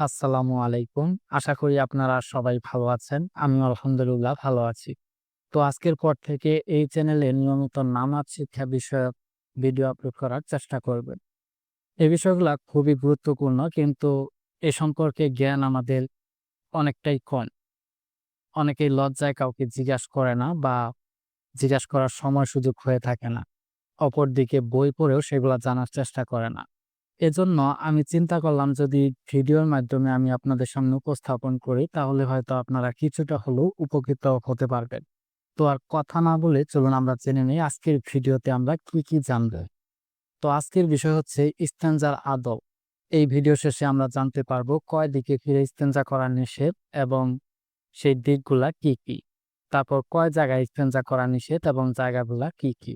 আসসালামু আলাইকুম। আশা করি আপনারা সবাই ভালো আছেন। আমিও আলহামদুলিল্লাহ ভালো আছি। তো আজকের পর থেকে এই চ্যানেলে নিয়মিত নামাজ শিক্ষা বিষয়ক ভিডিও আপলোড করার চেষ্টা করবেন। এই বিষয়গুলা খুবই গুরুত্বপূর্ণ, কিন্তু এ সম্পর্কে জ্ঞান আমাদের অনেকটাই কম। অনেকেই লজ্জায় কাউকে জিজ্ঞাসা করে না বা জিজ্ঞাসা করার সময় সুযোগ হয়ে থাকে না। অপরদিকে বই পড়েও সেগুলা জানার চেষ্টা করে না। এজন্য আমি চিন্তা করলাম যদি ভিডিওর মাধ্যমে আমি আপনাদের সামনে উপস্থাপন করি, তাহলে হয়তো আপনারা কিছুটা হলেও উপকৃত হতে পারবেন। তো আর কথা না বলে চলুন আমরা জেনে নিই আজকের ভিডিওতে আমরা কি কি জানব। তো আজকের বিষয় হচ্ছে ইস্তেঞ্জার আদব। এই ভিডিও শেষে আমরা জানতে পারব কয় দিকে ফিরে ইস্তেঞ্জা করা নিষেধ এবং সেই দিকগুলা কি কি। তারপর কয় জায়গায় ইস্তেঞ্জা করা নিষেধ এবং জায়গাগুলা কি কি।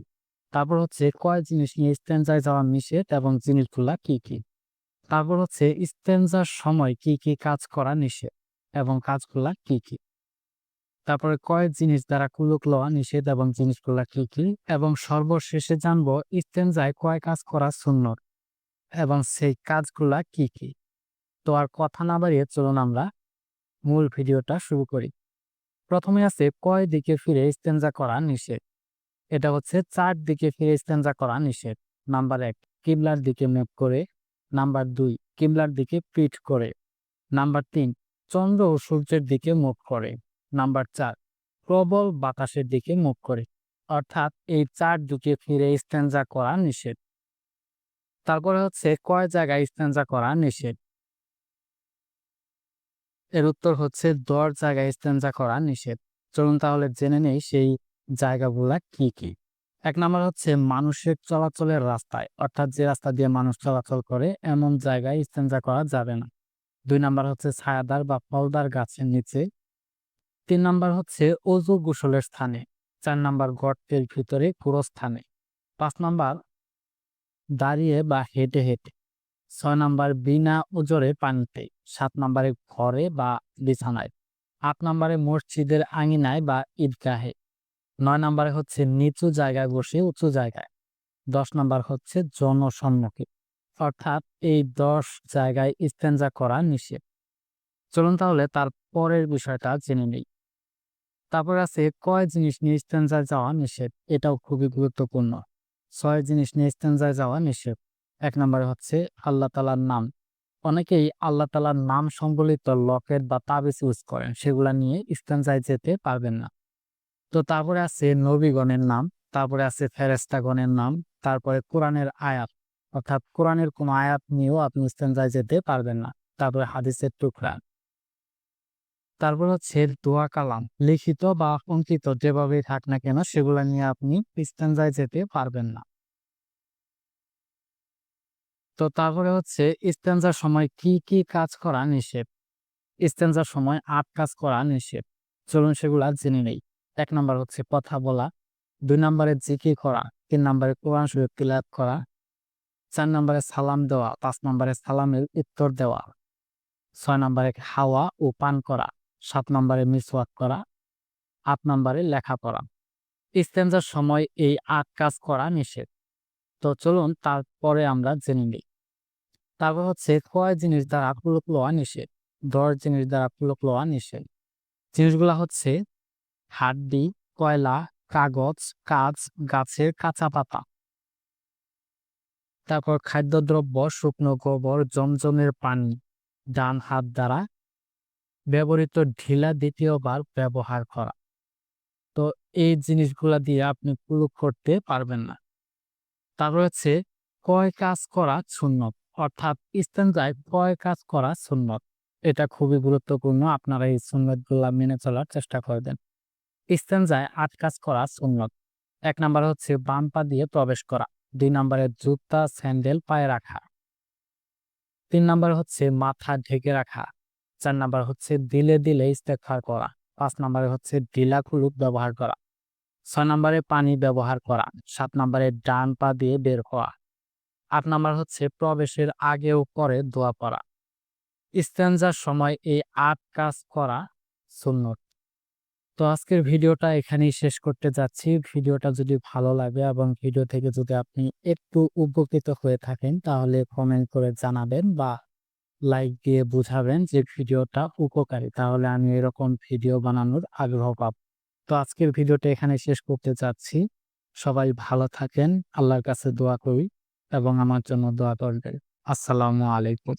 তারপর হচ্ছে কয় জিনিস নিয়ে ইস্তেঞ্জায় যাওয়া নিষেধ এবং জিনিসগুলা কি কি। তারপর হচ্ছে ইস্তেঞ্জার সময় কি কি কাজ করা নিষেধ এবং কাজগুলা কি কি। তারপরে কয় জিনিস দ্বারা কুলুক লওয়া নিষেধ এবং জিনিসগুলা কি কি এবং সর্বশেষে জানব ইস্তেঞ্জায় কয় কাজ করা সুন্নত এবং সেই কাজগুলা কি কি। তো আর কথা না বাড়িয়ে চলুন আমরা মূল ভিডিওটা শুরু করি। প্রথমে আছে কয় দিকে ফিরে ইস্তেঞ্জা করা নিষেধ। এটা হচ্ছে চার দিকে ফিরে ইস্তেঞ্জা করা নিষেধ। নাম্বার এক, কিবলার দিকে মুখ করে। নাম্বার দুই, কিবলার দিকে পিঠ করে। নাম্বার তিন, চন্দ্র ও সূর্যের দিকে মুখ করে। নাম্বার চার, প্রবল বাতাসের দিকে মুখ করে। অর্থাৎ এই চার দিকে ফিরে ইস্তেঞ্জা করা নিষেধ। তারপরে হচ্ছে কয় জায়গায় ইস্তেঞ্জা করা নিষেধ। এর উত্তর হচ্ছে দশ জায়গায় ইস্তেঞ্জা করা নিষেধ। চলুন তাহলে জেনে নেই সেই জায়গাগুলা কি কি। এক নাম্বার হচ্ছে মানুষের চলাচলের রাস্তায় অর্থাৎ যে রাস্তা দিয়ে মানুষ চলাচল করে, এমন জায়গায় ইস্তেঞ্জা করা যাবে না। দুই নাম্বার হচ্ছে ছায়াদার বা ফলদার গাছের নিচে। তিন নাম্বার হচ্ছে অজু গোসলের স্থানে। চার নাম্বার গর্তের ভিতরে পুরো স্থানে। পাঁচ নাম্বার দাঁড়িয়ে বা হেঁটে হেঁটে। ছয় নাম্বার বিনা ওজরে পানিতে। সাত নাম্বারে ঘরে বা বিছানায়। আট নাম্বারে মসজিদের আঙিনায় বা ঈদগাহে। নয় নাম্বারে হচ্ছে নিচু জায়গায় বসে উঁচু জায়গায়। দশ নাম্বার হচ্ছে জনসম্মুখে। অর্থাৎ এই দশ জায়গায় ইস্তেঞ্জা করা নিষেধ। চলুন তাহলে তার পরের বিষয়টা জেনে নেই। তারপর আছে কয় জিনিস নিয়ে ইস্তেঞ্জায় যাওয়া নিষেধ এটাও খুবই গুরুত্বপূর্ণ। ছয় জিনিস নিয়ে ইস্তেঞ্জায় যাওয়া নিষেধ। এক নম্বরে হচ্ছে আল্লাহ তালার নাম। অনেকেই আল্লাহ তালার নাম সম্বলিত লকেট বা তাবিজ ইউজ করেন সেগুলা নিয়ে ইস্তেঞ্জায় যেতে পারবেন না। তো তারপরে আছে নবীগণের নাম, তারপরে আছে ফেরেস্তাগণের নাম, তারপরে কোরআনের আয়াত। অর্থাৎ কোরআনের কোন আয়াত নিয়েও আপনি ইস্তেঞ্জায় যেতে পারবেন না। তারপরে হাদিসের টুকরা। তারপর হচ্ছে দোয়া কালাম। লিখিত বা অঙ্কিত যেভাবেই থাক না কেন সেগুলা নিয়ে আপনি ইস্তেঞ্জায় যেতে পারবেন না। তো তারপরে হচ্ছে ইস্তেঞ্জার সময় কি কি কাজ করা নিষেধ? ইস্তেঞ্জার সময় আট কাজ করা নিষেধ। চলুন সেগুলা জেনে নেই। এক নম্বর হচ্ছে কথা বলা, দুই নম্বরে জিকি করা, তিন নম্বরে কোরআন শরীফ তিলাত করা, চার নম্বরে সালাম দেওয়া, পাঁচ নম্বরে সালামের উত্তর দেওয়া, ছয় নম্বরে হাওয়া ও পান করা, সাত নম্বরে মিসওয়াক করা, আট নম্বরে লেখা পড়া। ইস্তেঞ্জার সময় এই আট কাজ করা নিষেধ। তো চলুন তারপরে আমরা জেনে নিই। তারপর হচ্ছে কয় জিনিস দ্বারা পুলক লওয়া নিষেধ? দশ জিনিস দ্বারা পুলক লওয়া নিষেধ। জিনিসগুলা হচ্ছে হাড্ডি, কয়লা, কাগজ, কাজ, গাছের কাঁচা পাতা তারপর খাদ্যদ্রব্য, শুকনো গোবর, জমজমের পানি, ডান হাত দ্বারা ব্যবহৃত ঢিলা দ্বিতীয়বার ব্যবহার করা। তো এই জিনিসগুলা দিয়ে আপনি পুরো করতে পারবেন না। তারপর হচ্ছে কয় কাজ করা সুন্নত? অর্থাৎ ইস্তেঞ্জায় কয় কাজ করা সুন্নত? এটা খুবই গুরুত্বপূর্ণ। আপনারা এই সুন্নতগুলা মেনে চলার চেষ্টা করবেন। ইস্তেঞ্জায় আট কাজ করা সুন্নত। এক নাম্বার হচ্ছে বাম পা দিয়ে প্রবেশ করা। দুই নম্বরে জুতা, স্যান্ডেল পায়ে রাখা। তিন নাম্বার হচ্ছে মাথা ঢেকে রাখা। চার নাম্বার হচ্ছে দিলে দিলে ইস্তেকফার করা। পাঁচ নাম্বারে হচ্ছে ঢিলা কুলুক ব্যবহার করা। ছয় নম্বরে পানি ব্যবহার করা। সাত নম্বরে ডান পা দিয়ে বের হওয়া। আট নাম্বার হচ্ছে প্রবেশের আগে ও পরে দোয়া পড়া। ইস্তেঞ্জার সময় এই আট কাজ করা সুন্নত। তো আজকের ভিডিওটা এখানেই শেষ করতে যাচ্ছি। ভিডিওটা যদি ভালো লাগে এবং ভিডিও থেকে যদি আপনি একটু উপকৃত হয়ে থাকেন, তাহলে কমেন্ট করে জানাবেন বা লাইক দিয়ে বুঝাবেন যে ভিডিওটা উপকারী। তাহলে আমি এরকম ভিডিও বানানোর আগ্রহ পাব। তো আজকের ভিডিওটা এখানে শেষ করতে যাচ্ছি। সবাই ভালো থাকেন। আল্লাহর কাছে দোয়া করি এবং আমার জন্য দোয়া করবেন। আসসালামু আলাইকুম।